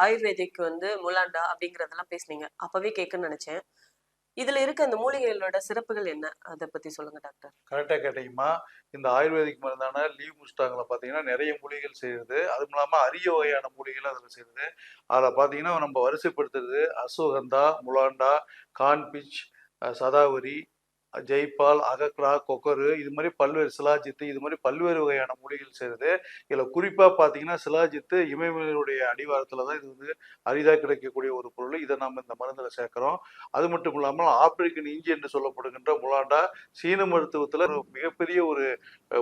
Ayurvedic வந்து முலாண்டா அப்படிங்கறதெல்லாம் பேசுனீங்க. அப்பவே கேட்கன்னு நினைச்சேன். இதுல இருக்க அந்த மூலிகைகளோட சிறப்புகள் என்ன? அதை பத்தி சொல்லுங்க டாக்டர். கரெக்டாக கேட்டீங்கம்மா. இந்த ஆயுர்வேதிக் மருந்தான லீவ் முஸ்டாங்கில் பார்த்தீங்கன்னா நிறைய மூலிகைகள் செய்யுது. அதுவும் இல்லாமல் அரிய வகையான மூலிகைகள் அதில் செய்யுது. அதில் பார்த்தீங்கன்னா நம்ம வரிசைப்படுத்துறது அஸ்வகந்தா முலாண்டா கான்பிச் சதாவரி ஜெய்பால் அகக்ரா கொக்கரு இது மாதிரி பல்வேறு சிலாஜித்து இது மாதிரி பல்வேறு வகையான மூலிகைகள் செய்யுது இதில் குறிப்பாக பார்த்தீங்கன்னா சிலாஜித்து இமயமலையுடைய அடிவாரத்தில் தான் இது வந்து அரிதாக கிடைக்கக்கூடிய ஒரு பொருள். இதை நம்ம இந்த மருந்தில் சேர்க்குறோம். அது மட்டும் இல்லாமல் ஆப்பிரிக்கன் இஞ்சி என்று சொல்லப்படுகின்ற முலாண்டா சீன மருத்துவத்தில் ஒரு மிகப்பெரிய ஒரு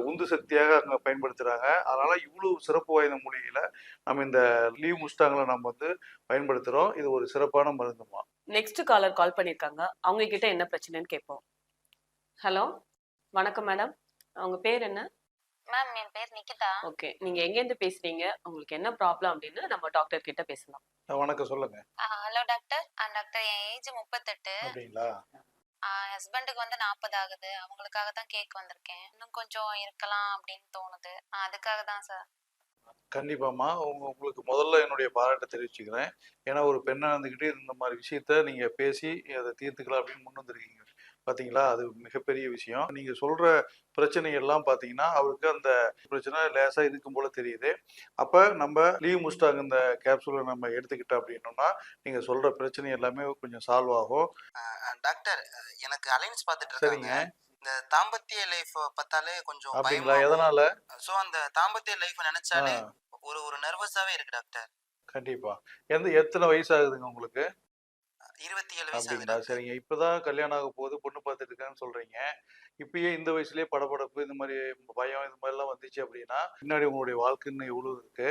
உந்து சக்தியாக அங்கே பயன்படுத்துகிறாங்க அதனால் இவ்வளவு சிறப்பு வாய்ந்த மூலிகையில நம்ம இந்த லீவ் முஸ்டாங்களை நம்ம வந்து பயன்படுத்துகிறோம் இது ஒரு சிறப்பான மருந்துமா. நெக்ஸ்ட் காலர் கால் பண்ணியிருக்காங்க அவங்க கிட்ட என்ன பிரச்சனைன்னு கேட்போம் ஹலோ வணக்கம் மேடம். அவங்க பேர் என்ன? மேம் என் பேர் நிகிதா. ஓகே நீங்க எங்க இருந்து பேசுறீங்க? உங்களுக்கு என்ன ப்ராப்ளம் அப்படின்னு நம்ம டாக்டர் கிட்ட பேசலாம். வணக்கம் சொல்லுங்க. Hello doctor. டாக்டர் என் ஏஜ் முப்பத்தெட்டு. அப்படிங்களா? ஹஸ்பண்டுக்கு வந்து நாற்பது ஆகுது. அவங்களுக்காக தான் கேக் வந்திருக்கேன். இன்னும் கொஞ்சம் இருக்கலாம் அப்படின்னு தோணுது. ஆ, அதுக்காக தான் சார். கண்டிப்பாம்மா உங்க உங்களுக்கு முதல்ல என்னுடைய பாராட்டை தெரிவிச்சுக்கிறேன். ஏன்னா ஒரு பெண்ணா இருந்துக்கிட்டு இந்த மாதிரி விஷயத்த நீங்க பேசி அதை தீர்த்துக்கலாம் அப்படின்னு முன் வந்திருக்கீங்க. பாத்தீங்களா? அது மிகப்பெரிய விஷயம். நீங்க சொல்ற பிரச்சனை எல்லாம் பாத்தீங்கன்னா அவருக்கு அந்த பிரச்சனை லேசா இருக்கும் போல தெரியுது. அப்ப நம்ம லீவ் முஸ்டாங் இந்த கேப்சூலை நம்ம எடுத்துக்கிட்டோம் அப்படின்னோம்னா நீங்க சொல்ற பிரச்சனை எல்லாமே கொஞ்சம் சால்வ் ஆகும். டாக்டர் எனக்கு அலைன்ஸ் பார்த்துட்டு சரிங்க. இந்த தாம்பத்திய லைஃப் பார்த்தாலே கொஞ்சம் அப்படிங்களா? எதனால? ஸோ அந்த தாம்பத்திய லைஃப் நினைச்சாலே ஒரு ஒரு நர்வஸாவே இருக்கு டாக்டர் கண்டிப்பா. எந்த எத்தனை வயசு ஆகுதுங்க உங்களுக்கு? இருபத்தி ஏழு அப்படிங்களா. சரிங்க. இப்பதான் கல்யாணம் ஆக போகுது பொண்ணு பார்த்துட்டு இருக்கான்னு சொல்றீங்க. இப்பயே இந்த வயசுலயே படபடப்பு இந்த மாதிரி பயம் இது மாதிரிலாம் வந்துச்சு அப்படின்னா பின்னாடி உங்களுடைய வாழ்க்கை இன்னும் எவ்வளவு இருக்கு?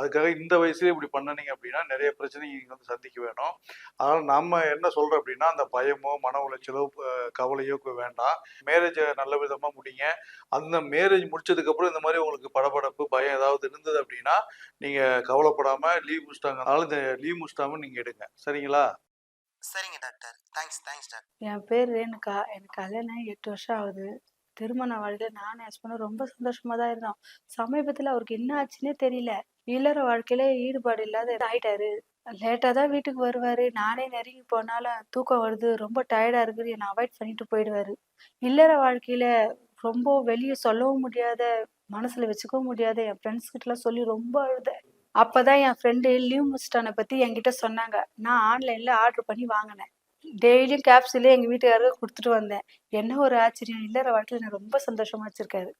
அதுக்காக இந்த வயசுலயே இப்படி பண்ணனீங்க அப்படின்னா நிறைய பிரச்சனை நீங்க வந்து சந்திக்க வேணும். அதனால நம்ம என்ன சொல்றோம் அப்படின்னா அந்த பயமோ மன உளைச்சலோ கவலையோ வேண்டாம். மேரேஜை நல்ல விதமா முடிங்க. அந்த மேரேஜ் முடிச்சதுக்கு அப்புறம் இந்த மாதிரி உங்களுக்கு படபடப்பு பயம் ஏதாவது இருந்தது அப்படின்னா நீங்க கவலைப்படாம லீவ் முடிச்சிட்டாங்க அதனால இந்த லீவ் முடிச்சிட்டாம நீங்க எடுங்க. சரிங்களா? சரிங்க டாக்டர். Thanks thanks doctor. என் பேர் ரேணுகா. எனக்கு கல்யாணம் எட்டு வருஷம் ஆகுது. திருமண வாழ்க்கை நானும் ஹஸ்பண்டும் ரொம்ப சந்தோஷமா தான் இருந்தோம். சமீபத்தில் அவருக்கு என்ன ஆச்சுன்னே தெரியல. இல்லற வாழ்க்கையில ஈடுபாடு இல்லாத ஆயிட்டாரு. லேட்டாக தான் வீட்டுக்கு வருவார். நானே நெருங்கி போனாலும் தூக்கம் வருது. ரொம்ப டயர்டாக இருக்குது. என்னை அவாய்ட் பண்ணிட்டு போயிடுவாரு. இல்லற வாழ்க்கையில ரொம்ப வெளியே சொல்லவும் முடியாத மனசில் வச்சுக்கவும் முடியாத என் ஃப்ரெண்ட்ஸ் கிட்டலாம் சொல்லி ரொம்ப அழுதேன். அப்பதான் என் ஃப்ரெண்டு லீவ் முஸ்டானை பத்தி என்கிட்ட சொன்னாங்க. நான் ஆன்லைன்ல ஆர்டர் பண்ணி வாங்கினேன். டெய்லியும் கேப்சூலே எங்க வீட்டுக்காரருக்கு கொடுத்துட்டு வந்தேன். என்ன ஒரு ஆச்சரியம். இல்லற வாழ்க்கையில் நான் ரொம்ப சந்தோஷமா வச்சிருக்காரு.